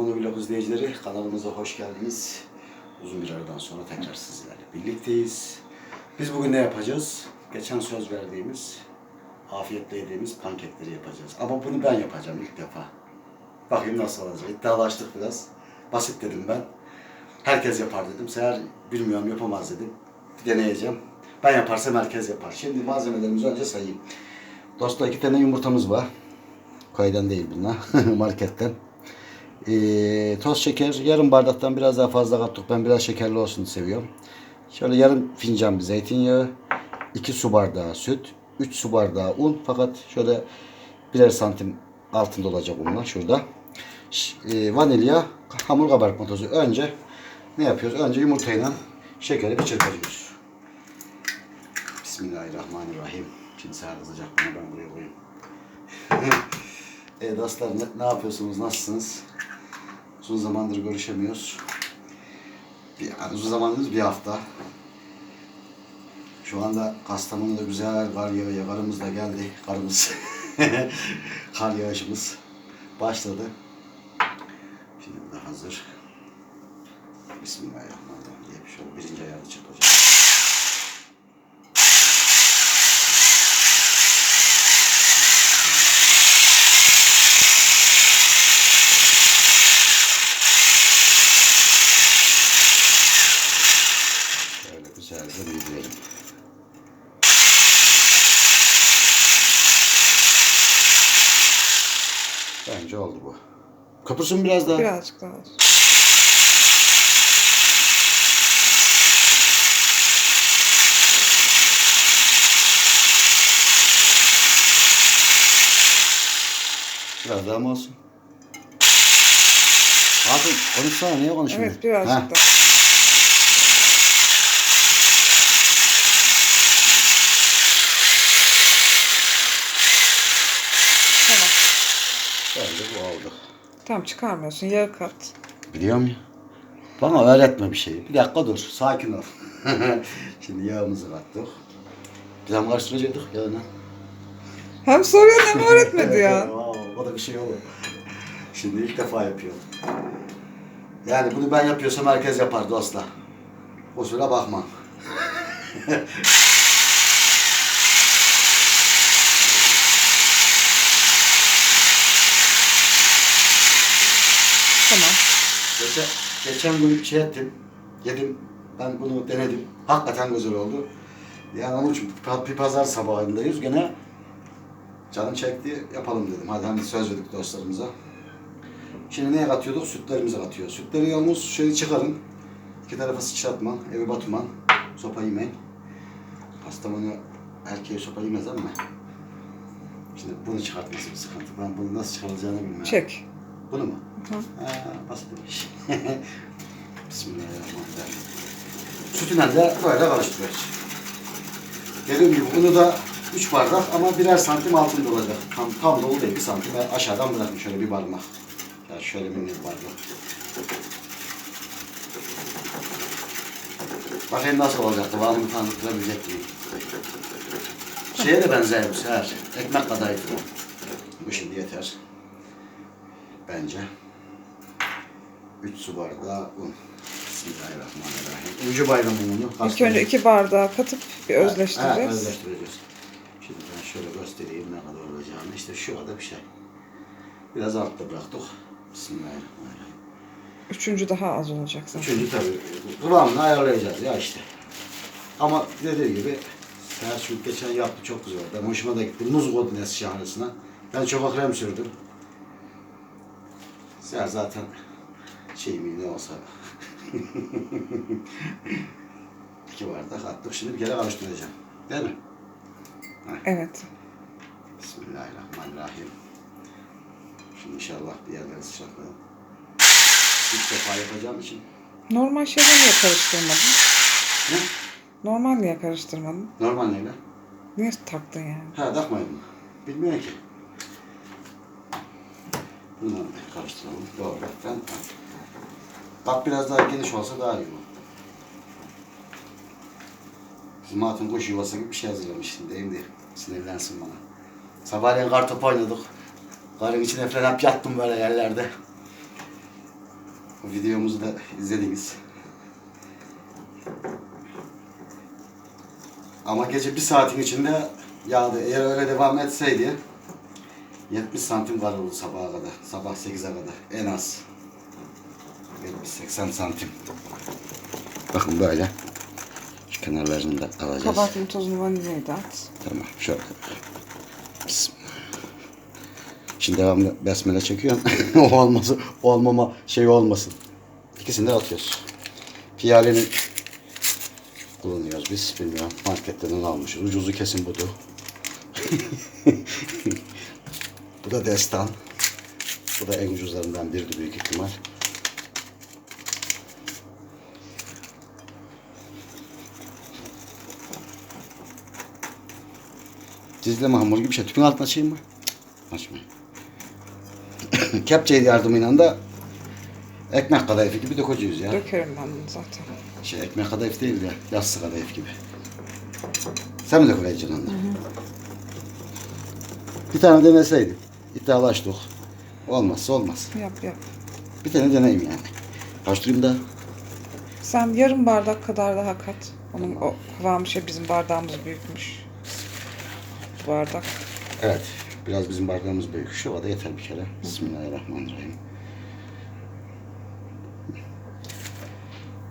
Kastamonu Vlog izleyicileri kanalımıza hoş geldiniz. Uzun bir aradan sonra tekrar sizlerle birlikteyiz. Biz bugün ne yapacağız? Geçen söz verdiğimiz, afiyetle yediğimiz pankekleri yapacağız. Ama bunu ben yapacağım ilk defa. Bakayım nasıl olacak. İddialaştık biraz. Basit dedim ben. Herkes yapar dedim. Seher bilmiyorum yapamaz dedim. Bir deneyeceğim. Ben yaparsam herkes yapar. Şimdi malzemelerimizi önce sayayım. Dostlar iki tane yumurtamız var. Kaydan değil bunlar. Marketten. Ee, toz şeker yarım bardaktan biraz daha fazla kattık. Ben biraz şekerli olsun seviyorum. Şöyle yarım fincan bir zeytinyağı. 2 su bardağı süt. 3 su bardağı un. Fakat şöyle birer santim altında olacak bunlar şurada. Ş- e, vanilya, hamur kabartma tozu. Önce ne yapıyoruz? Önce yumurtayla şekeri bir çırpıyoruz. Bismillahirrahmanirrahim. Şimdi seher kızacak bana ben buraya koyayım. e, dostlar ne, ne yapıyorsunuz? Nasılsınız? Uzun zamandır görüşemiyoruz. Bir, uzun zamandır bir hafta. Şu anda Kastamonu'da güzel kar yağıyor. Karımız da geldi. Karımız. kar yağışımız başladı. Şimdi da hazır. Bismillahirrahmanirrahim diye bir şöyle birinci ayarı çırpacağım. Şöyle büyütelim. Bence oldu bu. Kapısın biraz daha. Birazcık daha olsun. Biraz daha mı olsun? Hatun konuşsana niye konuşmuyorsun? Evet birazcık Ha, daha. Tamam. Bence bu oldu. Tamam çıkarmıyorsun. Yağı kat. Biliyorum ya. Bana öğretme bir şey. Bir dakika dur. Sakin ol. Şimdi yağımızı kattık. Daha mı karıştıracaktık yağını? Hem soruyor hem öğretmedi ya. Wow, o da bir şey olur. Şimdi ilk defa yapıyorum. Yani bunu ben yapıyorsam herkes yapar dostlar. Kusura bakma. Tamam. Geçen, geçen gün şey ettim, yedim. Ben bunu denedim. Hakikaten güzel oldu. Yani onun için bir pazar sabahındayız. Gene canım çekti, yapalım dedim. Hadi hani söz verdik dostlarımıza. Şimdi neye katıyorduk? Sütlerimizi katıyoruz. Sütleri yalnız şöyle çıkarın. İki tarafa sıçratma, evi batman, sopa yemeyin. Kastamonu erkeği sopa yemez ama. Şimdi bunu çıkartması bir sıkıntı. Ben bunu nasıl çıkarılacağını bilmiyorum. Çek. Bunu mu? Hı. Ha, basit bir iş. Bismillahirrahmanirrahim. Sütünden de böyle karıştırıyoruz. Dediğim gibi bunu da 3 bardak ama birer santim altında olacak. Tam, tam dolu değil, bir santim Ben aşağıdan bırakın şöyle bir parmak. Yani şöyle bir bir bardak. Bakayım nasıl olacak, kıvamını tanıtılabilecek miyim? Şeye de benzer bu sefer. Ekmek kadayıfı. Bu şimdi yeter. Bence. 3 su bardağı un. Bismillahirrahmanirrahim. Ucu bayramı unu. İlk önce iki bardağı katıp bir Evet, özleştireceğiz. özleştireceğiz. Şimdi ben şöyle göstereyim ne kadar olacağını. İşte şu kadar bir şey. Biraz altta bıraktık. Bismillahirrahmanirrahim. Üçüncü daha az olacak zaten. Üçüncü tabii kıvamını ayarlayacağız ya işte. Ama dediği gibi Selçuk geçen yaptı çok güzel. Ben hoşuma da gitti. Muz koydu nes şahnesine. Ben çok krem sürdüm. Sen zaten şey mi ne olsa. İki bardak attık. Şimdi bir kere karıştıracağım. Değil mi? Evet. Bismillahirrahmanirrahim. Şimdi inşallah bir yerlere sıçratmayalım. İlk defa yapacağım için. Normal şeyden niye karıştırmadın? Ne? Normal niye karıştırmadın? Normal neyle? Niye taktın yani? Ha takmayın mı? Bilmiyorum ki. Karıştıralım. Doğru. Ben Bak biraz daha geniş olsa daha iyi olur. Bizim hatun kuş yuvası gibi bir şey hazırlamış şimdi mi? Sinirlensin bana. Sabahleyin kartopu oynadık. Karın içine falan hep yattım böyle yerlerde. videomuzu da izlediniz. Ama gece bir saatin içinde yağdı. Eğer öyle devam etseydi 70 santim var oldu sabaha kadar. Sabah 8'e kadar en az. 70-80 santim. Bakın böyle. Şu kenarlarını da alacağız. Kabartma tozunu vanilyayı da at. Tamam şöyle. Bismillah. Şimdi devamlı besmele çekiyorum. o olması, olmama şey olmasın. İkisini de atıyoruz. Piyalenin kullanıyoruz biz. Bilmiyorum. Marketten almışız. Ucuzu kesin budu. Bu da destan. Bu da en ucuzlarından biridir büyük ihtimal. Dizleme hamur gibi bir şey. Tüpün altına açayım mı? Cık, Açmayayım. Kepçe yardımıyla da ekmek kadayıfı gibi dökeceğiz ya. Dökerim ben bunu zaten. Şey ekmek kadayıf değil de yassı kadayıf gibi. Sen mi dökeceksin onları? Bir tane deneseydim. İddialaştık. Olmazsa olmaz. Yap yap. Bir tane deneyim yani. Karıştırayım da. Sen yarım bardak kadar daha kat. Onun o kıvamı şey bizim bardağımız büyükmüş. Bu bardak. Evet. Biraz bizim bardağımız büyük. Şu da yeter bir kere. Bismillahirrahmanirrahim.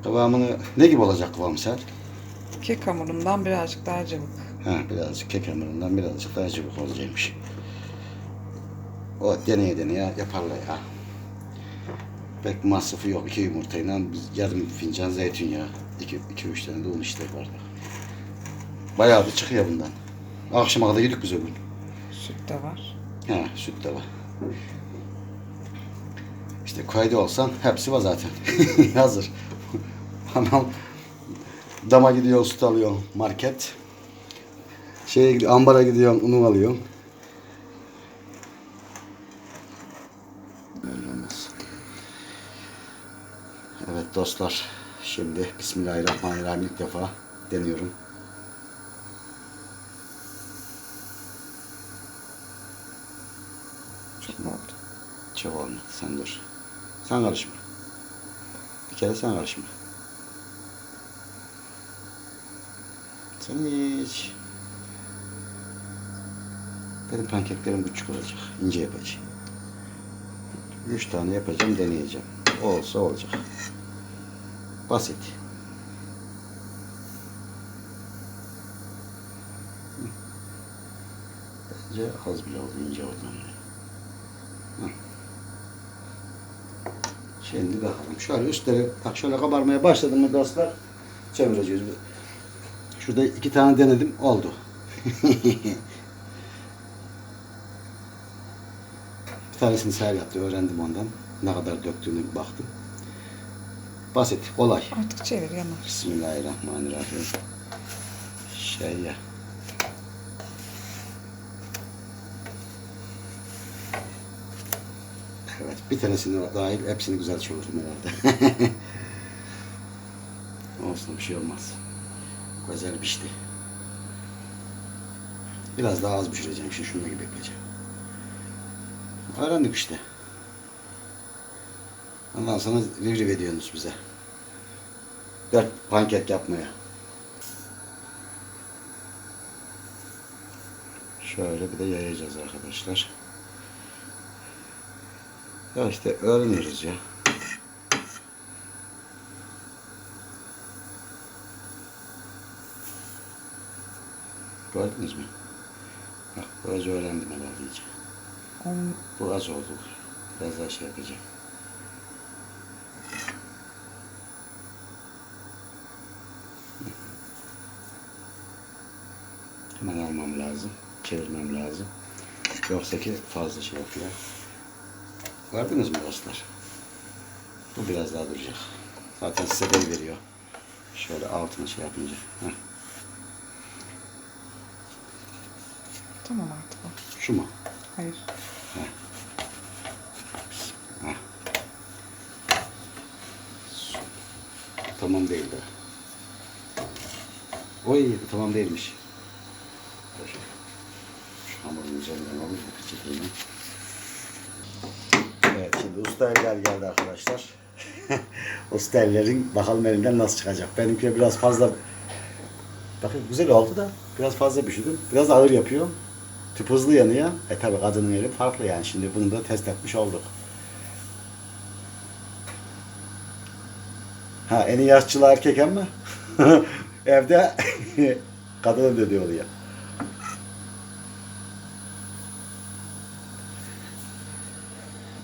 Kıvamını ne gibi olacak kıvam sen? Kek hamurundan birazcık daha cıvık. Ha, birazcık kek hamurundan birazcık daha cıvık olacakmış. O deneye deneye yaparlar ya. Pek masrafı yok. İki yumurtayla biz yarım fincan zeytinyağı. İki, iki üç tane de un işte bardak. Bayağı bir çıkıyor bundan. Akşama kadar yedik biz gün. Süt de var. Ha, süt de var. İşte kaydı olsan hepsi var zaten. Hazır. Hemen dama gidiyorsun süt alıyorsun market. Şeye gidiyor, ambara gidiyorsun unu alıyorsun. Böyle olmaz. Evet dostlar. Şimdi Bismillahirrahmanirrahim ilk defa deniyorum. Çok mu oldu? Çok olmadı. Sen dur. Sen karışma. Bir kere sen karışma. Sen hiç. Benim pankeklerim küçük olacak. İnce yapacağım. Üç tane yapacağım, deneyeceğim. Olsa olacak. Basit. Bence az bile oldu, ince oldu. Şimdi bakalım. Şöyle üstleri bak şöyle kabarmaya başladı mı dostlar? Çevireceğiz. Şurada iki tane denedim. Oldu. bir tanesini seher yaptı. Öğrendim ondan. Ne kadar döktüğünü baktım. Basit. Kolay. Artık çevir yanar. Bismillahirrahmanirrahim. Şey ya. Evet, bir tanesini dahil hepsini güzel çevirdim herhalde. Olsun bir şey olmaz. Güzel pişti. Biraz daha az pişireceğim. Şimdi şunu gibi yapacağım. Öğrendik işte. Ondan sonra rivriv ediyorsunuz bize. Dört pankek yapmaya. Şöyle bir de yayacağız arkadaşlar. Ya işte öğreniyoruz ya. Gördünüz mü? Bak böylece öğrendim herhalde iyice. Bu az oldu. Biraz daha şey yapacağım. Hemen almam lazım. Çevirmem lazım. Yoksa ki fazla şey yapıyor. Gördünüz mü dostlar? Bu biraz daha duracak. Zaten size de veriyor. Şöyle altına şey yapınca. Heh. tamam artık o. Şu mu? Hayır. Heh. Tamam değil de. Oy tamam değilmiş. Dur. Şu da peçeteyi. Evet şimdi usta eller geldi arkadaşlar. Usta ellerin bakalım elinden nasıl çıkacak. Benimki biraz fazla Bakın güzel oldu da biraz fazla pişirdim. Biraz ağır yapıyorum. Tüp hızlı yanıyor. E tabi kadının eli farklı yani. Şimdi bunu da test etmiş olduk. Ha en iyi yaşçılı erkek ama evde kadının dediği oluyor.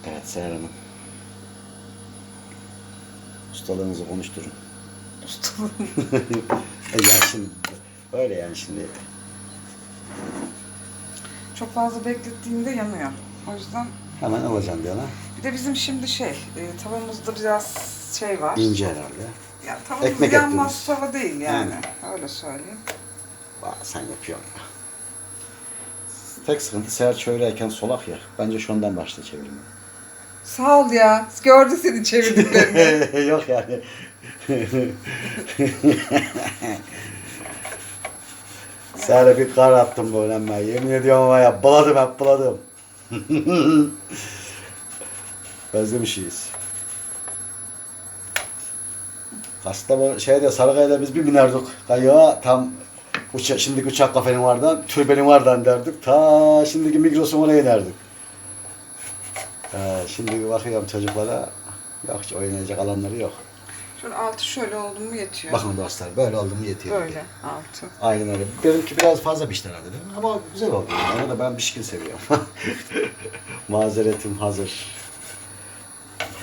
Evet Seher Hanım. Ustalığınızı konuşturun. e ya şimdi öyle yani şimdi. Çok fazla beklettiğinde yanıyor. O yüzden Hemen alacağım bir yana. bir de bizim şimdi şey e, tavamızda biraz şey var. İnce herhalde. Ya tavamız Ekmek yanmaz ettiniz. tava değil yani. Öyle söyleyeyim. Aa, sen yapıyorsun ya. Tek sıkıntı Seher şöyleyken solak ya. Bence şu ondan başla çevirme. Sağ ol ya. Gördü seni çevirdiklerini. Yok yani. Seher'e bir kar attım böyle ben. Yemin ediyorum var ya buladım hep buladım. Özlemişiz. Kastamonu şeyde Sarıkaya'da biz bir binerdik kayığa tam uça, şimdiki uçak kafenin vardan, türbenin vardan derdik. Ta şimdiki Migros'un oraya inerdik. Ee, şimdi bakıyorum çocuklara yok hiç oynayacak alanları yok. Şöyle altı şöyle oldu mu yetiyor. Bakın dostlar böyle oldu mu yetiyor. Böyle altı. Aynen öyle. Benimki biraz fazla pişti herhalde değil mi? Ama güzel oldu. Yani. Ama da ben pişkin seviyorum. Mazeretim hazır.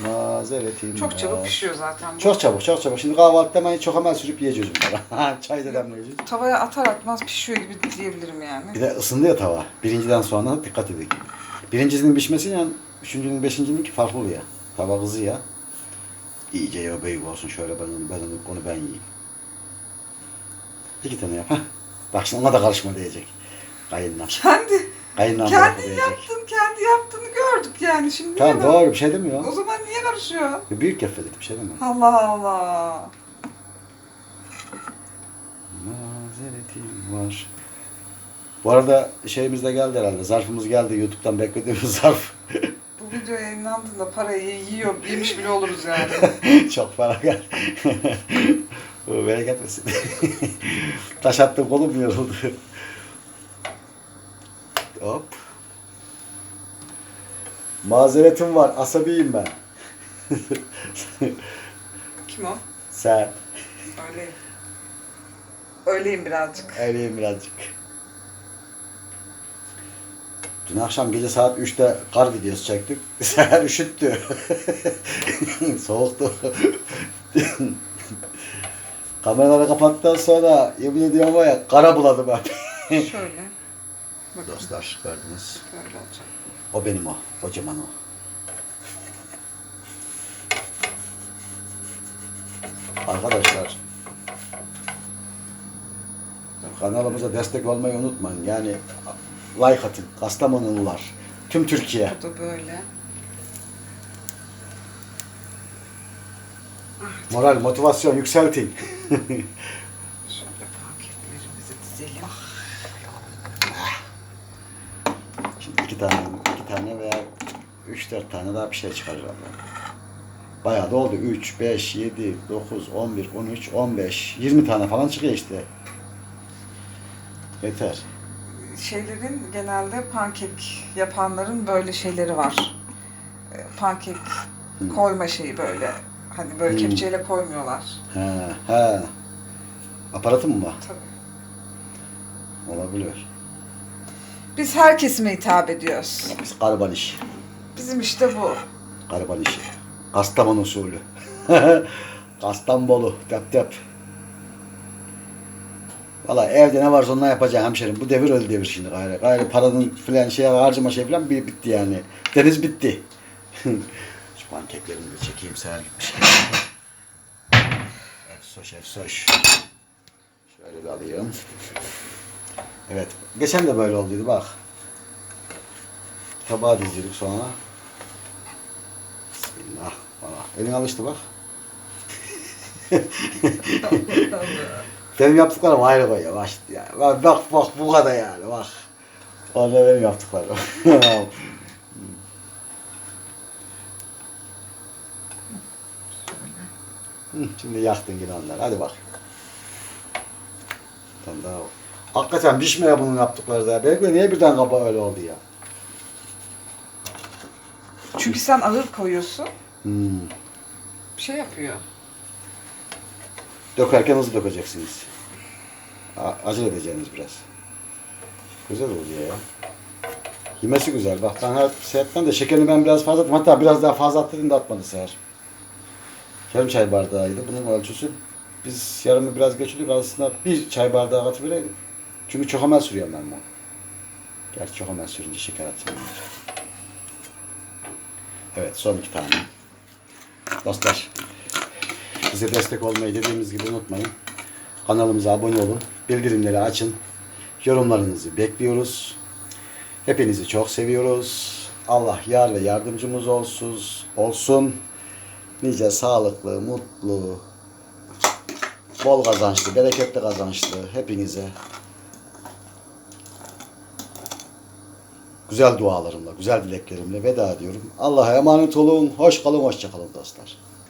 Mazeretim Çok çabuk var. pişiyor zaten bu. Çok çabuk, çok çabuk. Şimdi kahvaltıda hemen çok hemen sürüp yiyeceğiz bunları. Çay da demleyeceğiz. Tavaya atar atmaz pişiyor gibi diyebilirim yani. Bir de ısındı ya tava. Birinciden sonra dikkat edin. Birincisinin pişmesiyle üçüncünün, beşincinin ki farklı oluyor. Tava kızı ya. İyice ya büyük olsun şöyle ben onu, ben onu, onu ben yiyeyim. İki tane yap. Heh. Bak şimdi ona da karışma diyecek. Kayınlam. Kendi, Kayınlam diyecek. yaptın, kendi yaptığını gördük yani. Şimdi Tamam niye doğru bir şey demiyor. O zaman niye karışıyor? Büyük laf dedik bir şey demiyor. Allah Allah. Mazeretim var. Bu arada şeyimiz de geldi herhalde. Zarfımız geldi. Youtube'dan beklediğimiz zarf. Bu video yayınlandığında parayı yiyor, yemiş bile oluruz yani. Çok para geldi. Bu bereket versin. Taş attım kolum yoruldu. Hop. Mazeretim var. Asabiyim ben. Kim o? Sen. Öyleyim. Öyleyim birazcık. Öyleyim birazcık. Dün akşam gece saat 3'te kar videosu çektik. Seher üşüttü. Soğuktu. Kameraları kapattıktan sonra yemin ediyorum var ya kara buladım ben. Şöyle. Bakın Dostlar gördünüz. böyle olacak. O benim o. Kocaman o. Arkadaşlar kanalımıza destek olmayı unutmayın. Yani like atın. Kastamonulular. Tüm Türkiye. Bu da böyle. Moral, motivasyon yükseltin. Şöyle paketlerimizi dizelim. Şimdi iki tane, iki tane veya üç dört tane daha bir şey herhalde. Bayağı da oldu. 3, 5, 7, 9, 11, 13, 15, 20 tane falan çıkıyor işte. Yeter. Şeylerin genelde pankek yapanların böyle şeyleri var. Ee, Pankek koyma şeyi böyle. Hani böyle Hmm. kepçeyle koymuyorlar. He, he. Aparatı mı var? Tabii. Olabilir. Biz her kesime hitap ediyoruz. Biz gariban işi. Bizim işte bu. Gariban işi. Kastamonu usulü. Kastamonu. Tep tep. Valla evde ne varsa ondan yapacaksın hemşerim. Bu devir öyle devir şimdi gayrı. Gayrı paranın filan şey harcama şey filan bir bitti yani. Deniz bitti. Şu pankeklerimi de çekeyim seher gitmiş. Efsoş efsoş. Şöyle bir alayım. Evet. Geçen de böyle olduydu bak. Tabağa diziyorduk sonra. Bismillah. Valla. Elin alıştı bak. Benim yaptıklarım ayrı koy yavaş ya. Bak bak, bak bu kadar yani bak. Orada benim yaptıklarım. Şimdi yaktın yine onları. Hadi bak. Tam daha Hakikaten pişmiyor bunun yaptıkları da. Belki niye birden kaba öyle oldu ya? Çünkü sen ağır koyuyorsun. Hmm. Bir şey yapıyor. Dökerken hızlı dökeceksiniz. Acele edeceğiniz biraz. Güzel oluyor ya. Yemesi güzel. Bak ben her seyahatten de şekerini ben biraz fazla attım. Hatta biraz daha fazla attırdım da atmadı seher. Yarım çay bardağıydı. Bunun ölçüsü. Biz yarımı biraz geçirdik. Aslında bir çay bardağı atıvereydim. Çünkü çok hemen sürüyorum ben bunu. Gerçi çok hemen sürünce şeker atmıyorum. Evet son iki tane. Dostlar bize destek olmayı dediğimiz gibi unutmayın. Kanalımıza abone olun. Bildirimleri açın. Yorumlarınızı bekliyoruz. Hepinizi çok seviyoruz. Allah yar ve yardımcımız olsun. olsun. Nice sağlıklı, mutlu, bol kazançlı, bereketli kazançlı hepinize güzel dualarımla, güzel dileklerimle veda ediyorum. Allah'a emanet olun. Hoş kalın, hoşça kalın dostlar.